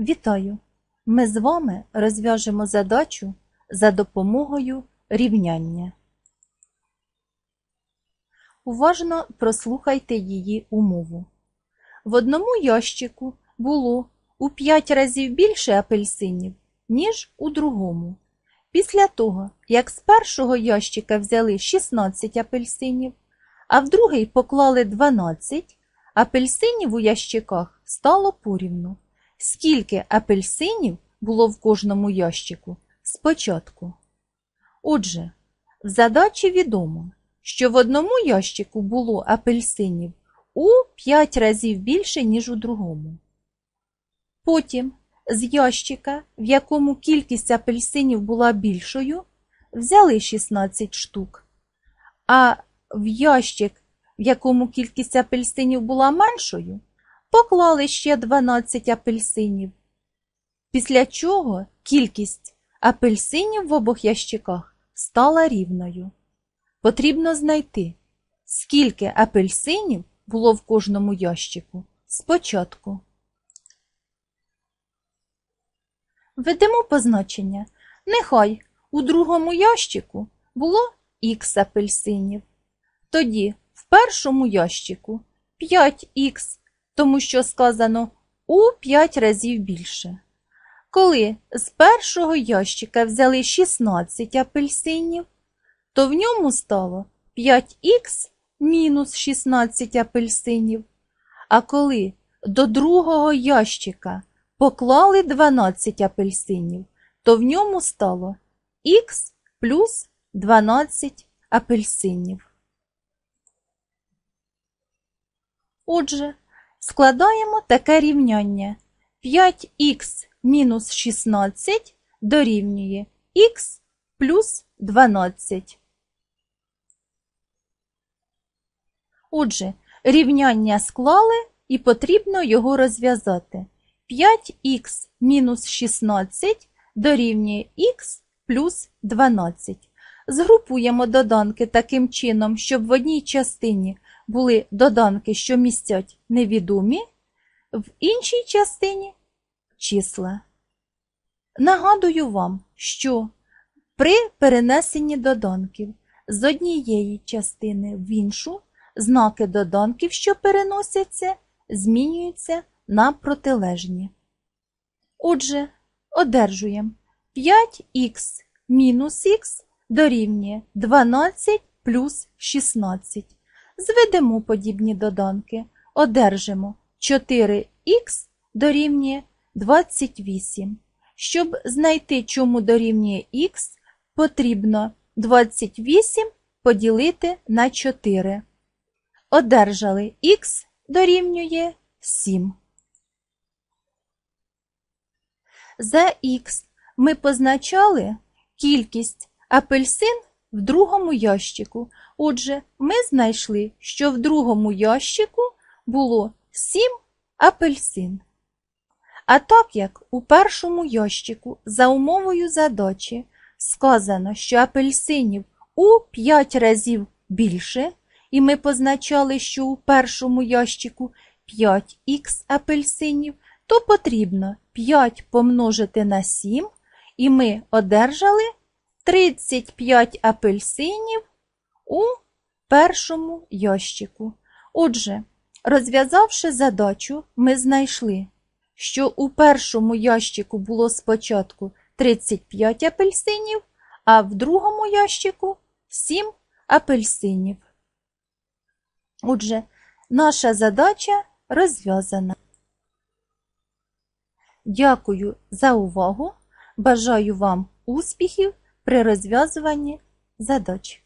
Вітаю! Ми з вами розв'яжемо задачу за допомогою рівняння. Уважно прослухайте її умову. В одному ящику було у 5 разів більше апельсинів, ніж у другому. Після того, як з першого ящика взяли 16 апельсинів, а в другий поклали 12, апельсинів у ящиках стало порівну. Скільки апельсинів було в кожному ящику спочатку? Отже, в задачі відомо, що в одному ящику було апельсинів у 5 разів більше, ніж у другому. Потім з ящика, в якому кількість апельсинів була більшою, взяли 16 штук, а в ящик, в якому кількість апельсинів була меншою, поклали ще 12 апельсинів. Після чого кількість апельсинів в обох ящиках стала рівною. Потрібно знайти, скільки апельсинів було в кожному ящику спочатку. Введемо позначення. Нехай у другому ящику було х апельсинів. Тоді в першому ящику 5х, тому що сказано у 5 разів більше. Коли з першого ящика взяли 16 апельсинів, то в ньому стало 5х мінус 16 апельсинів. А коли до другого ящика поклали 12 апельсинів, то в ньому стало х плюс 12 апельсинів. Отже, складаємо таке рівняння 5х мінус 16 дорівнює х плюс 12. Отже, рівняння склали і потрібно його розв'язати. 5х мінус 16 дорівнює х плюс 12. Згрупуємо доданки таким чином, щоб в одній частині були доданки, що містять невідомі, в іншій частині числа. Нагадую вам, що при перенесенні доданків з однієї частини в іншу знаки доданків, що переносяться, змінюються на протилежні. Отже, одержуємо 5х мінус х дорівнює 12 плюс 16. Зведемо подібні доданки. Одержимо 4х дорівнює 28. Щоб знайти, чому дорівнює х, потрібно 28 поділити на 4. Одержали х дорівнює 7. За х ми позначали кількість апельсин в другому ящику. Отже, ми знайшли, що в другому ящику було 7 апельсин. А так як у першому ящику за умовою задачі сказано, що апельсинів у 5 разів більше, і ми позначали, що у першому ящику 5х апельсинів, то потрібно 5 помножити на 7, і ми одержали 35 апельсинів у першому ящику. Отже, розв'язавши задачу, ми знайшли, що у першому ящику було спочатку 35 апельсинів, а в другому ящику 7 апельсинів. Отже, наша задача розв'язана. Дякую за увагу. Бажаю вам успіхів при розв'язуванні задач.